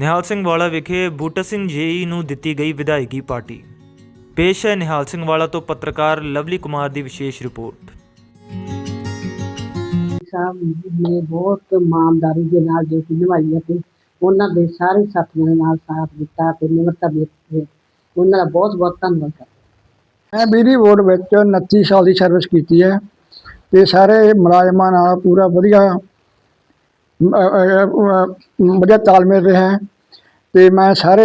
ਨਿਹਾਲ ਸਿੰਘ ਵਾਲਾ ਵਿਖੇ ਬੂਟਾ ਸਿੰਘ ਜੇਈ ਨੂੰ ਦਿੱਤੀ ਗਈ ਵਿਧਾਇਕੀ ਪਾਰਟੀ। ਪੇਸ਼ ਹੈ ਨਿਹਾਲ ਸਿੰਘ ਵਾਲਾ ਤੋਂ ਪੱਤਰਕਾਰ ਲਵਲੀ ਕੁਮਾਰ ਦੀ ਵਿਸ਼ੇਸ਼ ਰਿਪੋਰਟ। ਸਾਹਿਬ ਨੇ ਬਹੁਤ ਇਮਾਨਦਾਰੀ ਦੇ ਨਾਲ ਡਿਊਟੀ ਨਿਭਾਈ ਅਤੇ ਉਹਨਾਂ ਦੇ ਸਾਰੇ ਸਾਥੀਆਂ ਦੇ ਨਾਲ ਸਾਥ ਦਿੱਤਾ ਤੇ ਨਿਮਰਤਾ ਦਿੱਤੀ ਉਹਨਾਂ ਦਾ ਬਹੁਤ ਬਹੁਤ ਧੰਨਵਾਦ ਕਰਦਾ ਮੈਂ ਬਿਜਲੀ ਬੋਰਡ ਵਿੱਚ 29 ਸਾਲ ਦੀ ਸਰਵਿਸ ਕੀਤੀ ਹੈ ਤੇ ਸਾਰੇ ਮੁਲਾਜ਼ਮਾਂ ਨਾਲ ਪੂਰਾ ਵਧੀਆ ਵਧੀਆ ਤਾਲਮੇਲ ਰਿਹਾ ਹੈ। ਤੇ ਮੈਂ ਸਾਰੇ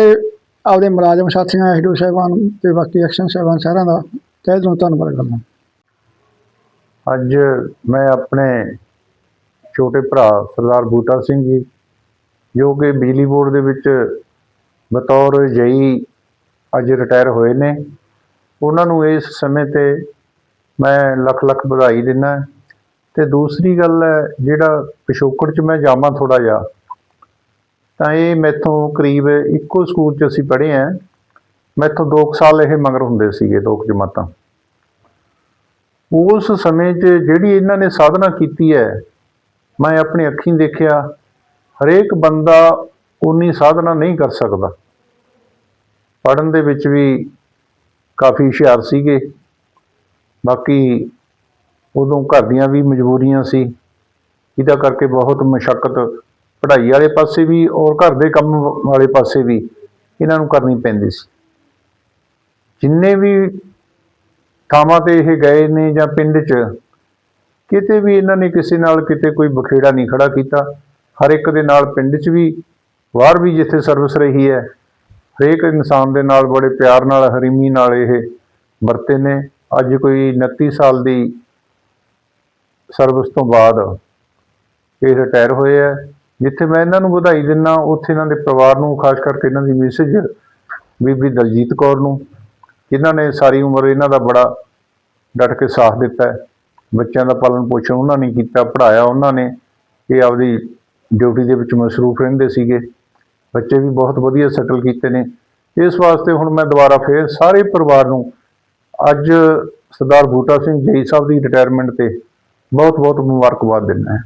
ਆਪਦੇ ਮੁਲਾਜ਼ਮ, ਸਾਥੀਆਂ ਐਡੋ ਸਾਹਿਬਾਨ ਤੇ ਬਾਕੀ ਐਕਸ਼ਨ ਸਾਹਿਬਾਨ ਸਾਰਿਆਂ ਦਾ ਤਹਿ ਦਿਲੋਂ ਧੰਨਵਾਦ ਕਰਦਾ ਅੱਜ ਮੈਂ ਆਪਣੇ ਛੋਟੇ ਭਰਾ ਸਰਦਾਰ ਬੂਟਾ ਸਿੰਘ ਜੀ, ਜੋ ਕਿ ਬਿਜਲੀ ਬੋਰਡ ਦੇ ਵਿੱਚ ਬਤੌਰ ਜਈ ਅੱਜ ਰਿਟਾਇਰ ਹੋਏ ਨੇ, ਉਹਨਾਂ ਨੂੰ ਇਸ ਸਮੇਂ ਤੇ ਮੈਂ ਲੱਖ ਲੱਖ ਵਧਾਈ ਦਿੰਦਾ ਤੇ ਦੂਸਰੀ ਗੱਲ ਹੈ, ਜਿਹੜਾ ਪਿਛੋਕੜ ਚ ਮੈਂ ਜਾਵਾਂ ਥੋੜਾ ਜਿਹਾ, ਤਾਂ ਇਹ ਮੈਥੋਂ ਕਰੀਬ ਇੱਕੋ ਸਕੂਲ ਚ ਅਸੀਂ ਪੜ੍ਹੇ ਆ ਮੈਥੋਂ 2 ਸਾਲ ਇਹ ਮਗਰ ਹੁੰਦੇ ਸੀਗੇ, ਦੋ ਕੁ ਜਮਾਤਾਂ। ਉਸ ਸਮੇਂ 'ਚ ਜਿਹੜੀ ਇਹਨਾਂ ਨੇ ਸਾਧਨਾ ਕੀਤੀ ਹੈ, ਮੈਂ ਆਪਣੀ ਅੱਖੀਂ ਦੇਖਿਆ, ਹਰੇਕ ਬੰਦਾ ਉਨੀ ਸਾਧਨਾ ਨਹੀਂ ਕਰ ਸਕਦਾ। ਪੜਨ ਦੇ ਵਿੱਚ ਵੀ ਕਾਫੀ ਹੁਸ਼ਿਆਰ ਸੀਗੇ। ਬਾਕੀ ਉਦੋਂ ਘਰ ਦੀਆਂ ਵੀ ਮਜਬੂਰੀਆਂ ਸੀ। ਇਹਦਾ ਕਰਕੇ ਬਹੁਤ ਮਸ਼ੱਕਤ। ਪੜ੍ਹਾਈ ਵਾਲੇ ਪਾਸੇ ਵੀ ਔਰ ਘਰ ਦੇ ਕੰਮ ਵਾਲੇ ਪਾਸੇ ਵੀ ਇਹਨਾਂ ਨੂੰ ਕਰਨੀ ਪੈਂਦੀ ਸੀ। ਜਿੰਨੇ ਵੀ ਥਾਵਾਂ ਤੇ ਇਹ ਗਏ ਨੇ ਜਾਂ ਪਿੰਡ 'ਚ, ਕਿਤੇ ਵੀ ਇਹਨਾਂ ਨੇ ਕਿਸੇ ਨਾਲ ਕਿਤੇ ਕੋਈ ਬਖੇੜਾ ਨਹੀਂ ਖੜਾ ਕੀਤਾ। ਹਰ ਇੱਕ ਦੇ ਨਾਲ ਪਿੰਡ 'ਚ ਵੀ, ਬਾਹਰ ਵੀ ਜਿੱਥੇ ਸਰਵਿਸ ਰਹੀ ਹੈ, ਹਰੇਕ ਇਨਸਾਨ ਦੇ ਨਾਲ ਬੜੇ ਪਿਆਰ ਨਾਲ, ਹਰੀਮੀ ਨਾਲ ਇਹ ਵਰਤੇ ਨੇ। ਅੱਜ ਕੋਈ 29 ਸਾਲ ਦੀ ਸਰਵਿਸ ਤੋਂ ਬਾਅਦ ਇਹ ਰਿਟਾਇਰ ਹੋਏ ਆ। ਜਿੱਥੇ ਮੈਂ ਇਹਨਾਂ ਨੂੰ ਵਧਾਈ ਦਿੰਦਾ ਉੱਥੇ ਇਹਨਾਂ ਦੇ ਪਰਿਵਾਰ ਨੂੰ, ਖਾਸ ਕਰਕੇ ਇਹਨਾਂ ਦੀ ਮਿਸਿਜ ਬੀਬੀ ਦਲਜੀਤ ਕੌਰ ਨੂੰ। ਜਿਨ੍ਹਾਂ ਨੇ ਸਾਰੀ ਉਮਰ ਇਹਨਾਂ ਦਾ ਬੜਾ ਡਟ ਕੇ ਸਾਥ ਦਿੱਤਾ। ਬੱਚਿਆਂ ਦਾ ਪਾਲਣ ਪੋਸ਼ਣ ਉਹਨਾਂ ਨੇ ਕੀਤਾ, ਪੜ੍ਹਾਇਆ ਉਹਨਾਂ ਨੇ। ਇਹ ਆਪਦੀ ਡਿਊਟੀ ਦੇ ਵਿੱਚ ਮਸਰੂਫ ਰਹਿੰਦੇ ਸੀਗੇ। ਬੱਚੇ ਵੀ ਬਹੁਤ ਵਧੀਆ ਸੈਟਲ ਕੀਤੇ ਨੇ। ਇਸ ਵਾਸਤੇ ਹੁਣ ਮੈਂ ਦੁਬਾਰਾ ਫੇਰ ਸਾਰੇ ਪਰਿਵਾਰ ਨੂੰ ਅੱਜ ਸਰਦਾਰ ਬੂਟਾ ਸਿੰਘ ਜੀ ਸਾਹਿਬ ਦੀ ਰਿਟਾਇਰਮੈਂਟ ਤੇ ਬਹੁਤ ਬਹੁਤ ਮੁਬਾਰਕਬਾਦ ਦਿੰਦਾ ਹਾਂ।